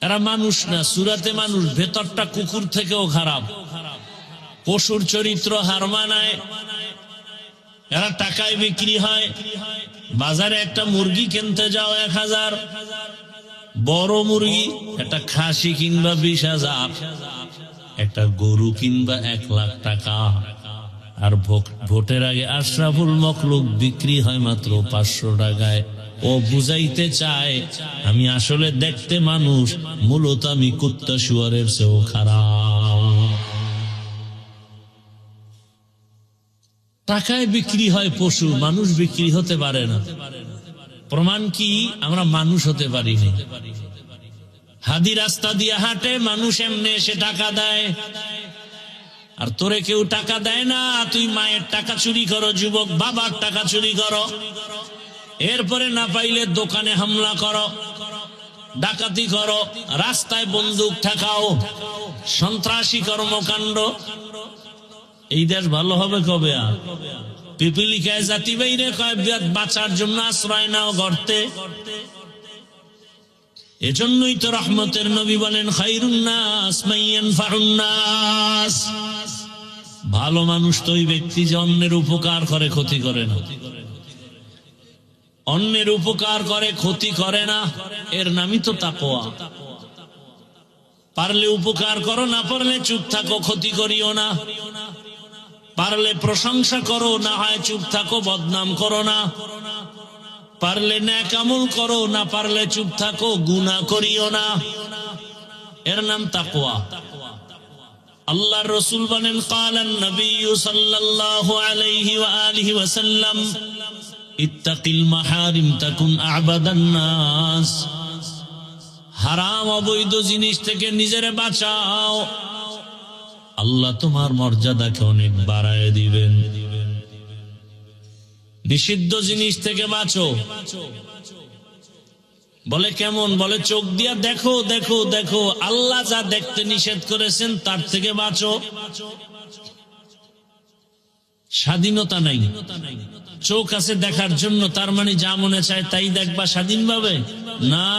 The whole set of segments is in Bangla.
এরা মানুষ না, সুরাতে মানুষ, ভেতরটা কুকুর থেকেও খারাপ। পশুর চরিত্র হার মানায় এরা টাকায় বিক্রি হয়। বাজারে একটা মুরগি কিনতে যাও এক হাজার। বড় মুরগি, একটা খাসি কিনবা বিশ হাজার। একটা গরু কিনবা এক লাখ টাকা। আর ভোট- ভোটের আগে আশরাফুল মকলুক বিক্রি হয় মাত্র পাঁচশো টাকায়। ও বুঝাইতে চায়, আমি আসলে দেখতে মানুষ, মূলত আমি কুত্তা শুয়ারের চেয়েও খারাপ। টাকায় বিক্রি হয় পশু, মানুষ বিক্রি হতে পারে না। প্রমাণ কি, আমরা মানুষ হতে পারিনি। হাদি রাস্তা দিয়ে হাঁটে, মানুষ এমনি এসে টাকা দেয়। আর তোরে কেউ টাকা দেয় না, তুই মায়ের টাকা চুরি করো, যুবক বাবার টাকা চুরি করো। এরপরে না পাইলে দোকানে হামলা করো, ডাকাতি করো, রাস্তায় বন্দুক ঠেকাও, সন্ত্রাসী কর্মকাণ্ড। এই দেশ ভালো হবে কবে আর? পিপিলিকায় জাতি বাইরে বাঁচার জন্য আশ্রয় নাও গর্তে। এজন্যই তো রহমতের নবী বলেন ভালো মানুষ তো ওই ব্যক্তি যে অন্যের উপকার করে, ক্ষতি করে না। অন্যের উপকার করে, ক্ষতি করে না। এর নামই তো তাকোয়া পারলে উপকার করো, না পারলে চুপ থাকো, ক্ষতি করিও না। পারলে প্রশংসা করো, না হয় চুপ থাকো, বদনাম করো না। পারলে ন্যাক আমল করো, না পারলে চুপ থাকো গুনা করিও না। এর নাম তাকওয়া। আল্লাহ রসুল বলেন, কালান নবী সাল্লাল্লাহু আলাইহি ওয়া ওয়াসাল্লাম ইত্তাকিল মাহারিম তাকুন আবাদান নাস। হারাম অবৈধ জিনিস থেকে নিজের বাঁচাও। আল্লাহ তোমার মর্যাদাকে অনেক বাড়ায় দিবেন। নিষিদ্ধ জিনিস থেকে বাঁচো। বলে কেমন? বলে চোখ দিয়া দেখো দেখো দেখো, আল্লাহ যা দেখতে নিষেধ করেছেন তার থেকে বাঁচো। স্বাধীনতা নাই। চোখ আছে দেখার জন্য তার মানে যা মনে চায় তাই দেখবা স্বাধীনভাবে? না।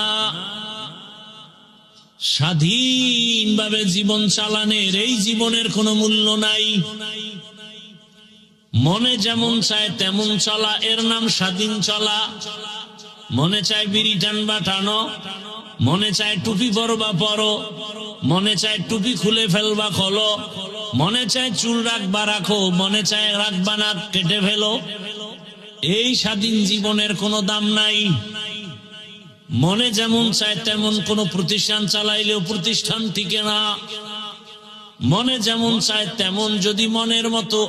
স্বাধীনভাবে জীবন চালানের এই জীবনের কোনো মূল্য নাই। মনে যেমন চায় তেমন চলা, এর নাম স্বাধীন চলা। মনে চায় বিড়ি টানবা টানো। মনে চায় টুপি পরবা পরো। মনে চায় টুপি খুলে ফেলবা খোলো। মনে চায় চুল রাখবা রাখো। মনে চায় রাখবা না কেটে ফেলো। এই স্বাধীন জীবনের কোনো দাম নাই। মনে যেমন চায় তেমন কোন প্রতিষ্ঠান চালাইলেও প্রতিষ্ঠান টিকে না। মনে যেমন চায় তেমন যদি মনের মতো